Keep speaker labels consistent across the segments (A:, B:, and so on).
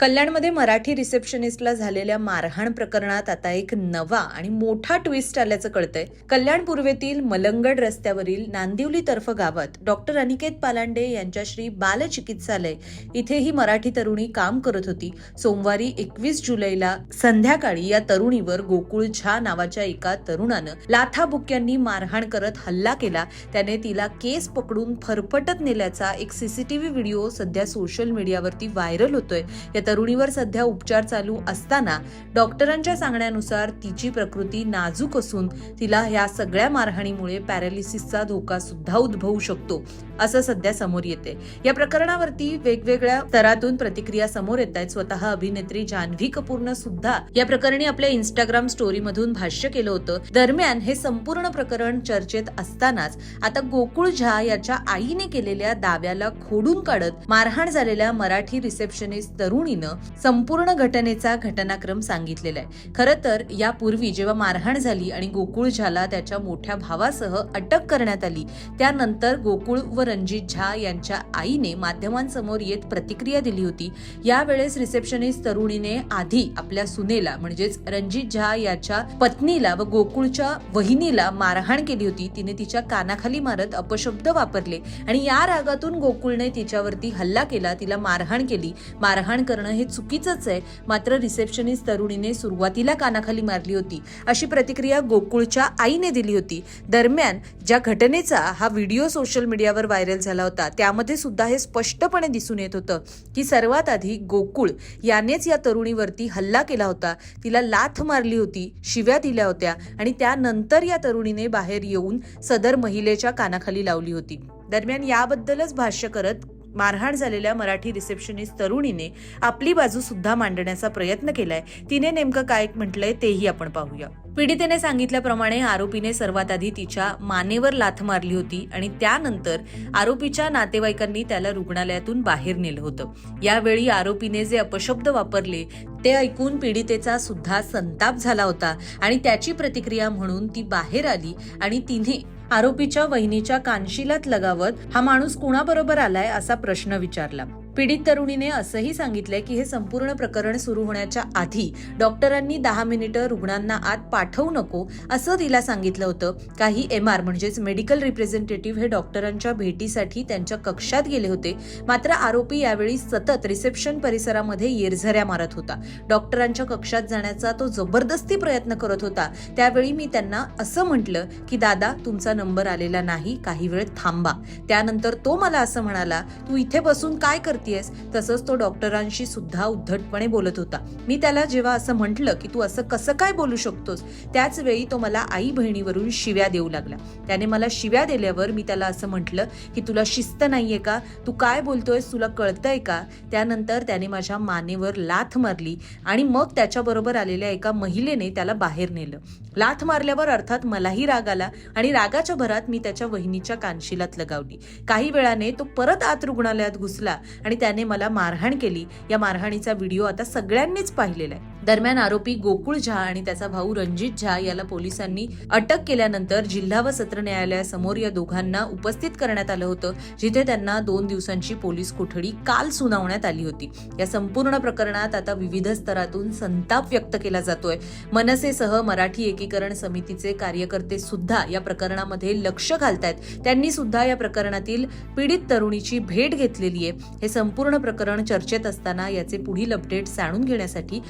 A: कल्याणमध्ये मराठी रिसेप्शनिस्टला झालेल्या मारहाण प्रकरणात आता एक नवा आणि मोठा ट्विस्ट आल्याचं कळतंय. कल्याण पूर्वेतील मलंगड रस्त्यावरील नांदिवली तर्फ गावात डॉक्टर अनिकेत पालांडे यांच्या श्री बाल चिकित्सालय इथे ही मराठी तरुणी काम करत होती. सोमवारी एकवीस जुलैला संध्याकाळी या तरुणीवर गोकुळ झा नावाच्या एका तरुणानं लाथाबुक्यांनी मारहाण करत हल्ला केला. त्याने तिला केस पकडून फरफटत नेल्याचा एक सीसीटीव्ही व्हिडिओ सध्या सोशल मीडियावरती व्हायरल होतोय. या तरुणीवर सध्या उपचार चालू असताना डॉक्टरांच्या सांगण्यानुसार तिची प्रकृती नाजूक असून तिला ह्या सगळ्या मारहाणीमुळे पॅरालिसिसचा धोका सुद्धा उद्भवू शकतो असं सध्या समोर येते या प्रकरणावरती वेगवेगळ्या स्तरातून प्रतिक्रिया समोर येत आहेत स्वतः अभिनेत्री जान्हवी कपूरनं सुद्धा या प्रकरणी आपल्या इंस्टाग्राम स्टोरीमधून भाष्य केलं होतं. दरम्यान हे संपूर्ण प्रकरण चर्चेत असतानाच आता गोकुळ झा याच्या आईने केलेल्या दाव्याला खोडून काढत मारहाण झालेल्या मराठी रिसेप्शनिस्ट पद्धतीनं संपूर्ण घटनेचा घटनाक्रम सांगितलेला आहे. खरं तर यापूर्वी जेव्हा मारहाण झाली आणि गोकुळ झाला त्याच्या मोठ्या भावासह अटक करण्यात आली त्यानंतर गोकुळ व रणजित झा यांच्या आईने माध्यमांसमोर येत प्रतिक्रिया दिली होती. यावेळेस रिसेप्शनिस्ट तरुणीने आधी आपल्या सुनेला म्हणजेच रणजित झा याच्या पत्नीला व गोकुळच्या वहिनीला मारहाण केली होती. तिने तिच्या कानाखाली मारत अपशब्द वापरले आणि या रागातून गोकुळने तिच्यावरती हल्ला केला तिला मारहाण केली. मारहाण करणं हे चुकीचंच आहे. मात्र रिसेप्शनिस्ट तरुणीने सुरुवातीला कानाखाली मारली होती. अशी प्रतिक्रिया गोकुळच्या आईने दिली होती. दरम्यान ज्या घटनेचा हा व्हिडिओ सोशल मीडियावर व्हायरल झाला होता त्यामध्ये सुद्धा हे स्पष्टपणे दिसून येत होतं की सर्वात आधी गोकुळ यानेच या तरुणीवरती हल्ला केला होता. तिला लाथ मारली होती शिव्या दिल्या होत्या आणि त्यानंतर या तरुणीने बाहेर येऊन सदर महिलेच्या कानाखाली लावली होती. दरम्यान याबद्दलच भाष्य करत मारहाण झालेल्या मराठी रिसेप्शनिस्ट तरुणीने आपली बाजू सुद्धा मांडण्याचा प्रयत्न केलाय. तिने नेमकं काय म्हटलंय तेही आपण पाहूया. पीडितेने सांगितल्याप्रमाणे आरोपीने सर्वात आधी तिच्या मानेवर लाथ मारली होती आणि त्यानंतर आरोपीच्या नातेवाईकांनी त्याला रुग्णालयातून बाहेर नेलं होतं. यावेळी आरोपीने जे अपशब्द वापरले ते ऐकून पीडितेचा सुद्धा संताप झाला होता आणि त्याची प्रतिक्रिया म्हणून ती बाहेर आली आणि तिने आरोपीच्या वहिनीच्या कानशिलात लगावत हा माणूस कुणाबरोबर आलाय असा प्रश्न विचारला. पीडित तरुणीने असंही सांगितलंय की हे संपूर्ण प्रकरण सुरू होण्याच्या आधी डॉक्टरांनी दहा मिनिटं रुग्णांना आत पाठवू नको असं तिला सांगितलं होतं. काही एम आर म्हणजेच मेडिकल रिप्रेझेंटेटिव्ह हे डॉक्टरांच्या भेटीसाठी त्यांच्या कक्षात गेले होते. मात्र आरोपी यावेळी सतत रिसेप्शन परिसरामध्ये येरझऱ्या मारत होता. डॉक्टरांच्या कक्षात जाण्याचा तो जबरदस्ती प्रयत्न करत होता. त्यावेळी मी त्यांना असं म्हटलं की दादा तुमचा नंबर आलेला नाही. काही वेळ थांबा. त्यानंतर तो मला असं म्हणाला तू इथे बसून काय करते करतेस तसंच तो डॉक्टरांशी सुद्धा उद्धटपणे बोलत होता. मी त्याला जेव्हा असं म्हटलं की तू असं कसं काय बोलू शकतोस? त्याच वेळी तो मला आई बहिणीवरून शिव्या देऊ लागला. त्याने मला शिव्या दिल्यावर मी त्याला असं म्हटलं की तुला शिस्त नाहीये का? तू काय बोलतोयस? तुला कळतंय का? त्यानंतर त्याने माझ्या मानेवर लाथ मारली आणि मग त्याच्याबरोबर आलेल्या एका महिलेने त्याला बाहेर नेलं. लाथ मारल्यावर अर्थात मलाही राग आला आणि रागाच्या भरात मी त्याच्या वहिनीच्या कानशिलात लगावली. काही वेळाने तो परत आत रुग्णालयात घुसला आणि त्याने मला मारहाण केली. या मारहाणीचा व्हिडिओ आता सगळ्यांनीच पाहिलेला आहे. दरम्यान आरोपी गोकुळ झा आणि त्याचा भाऊ रणजित झा याला पोलिसांनी अटक केल्यानंतर जिल्हा व सत्र न्यायालयासमोर या दोघांना उपस्थित करण्यात आलं होतं जिथे त्यांना दोन दिवसांची पोलीस कोठडी काल सुनावण्यात आली होती. या संपूर्ण प्रकरणात आता विविध स्तरातून संताप व्यक्त केला जातोय. मनसेसह मराठी एकीकरण समितीचे कार्यकर्ते सुद्धा या प्रकरणामध्ये लक्ष घालतायत. त्यांनी सुद्धा या प्रकरणातील पीडित तरुणीची भेट घेतलेली आहे. हे संपूर्ण प्रकरण चर्चेत असताना याचे पुढील अपडेट जाणून घेण्यासाठी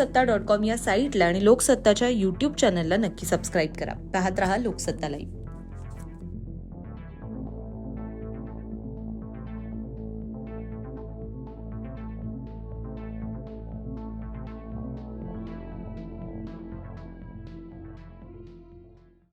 A: लोकसत्ता डॉट कॉम या साईटला आणि लोकसत्ताच्या यूट्यूब चॅनलला नक्की सबस्क्राईब करा. पाहत राहा लोकसत्ता लाईव्ह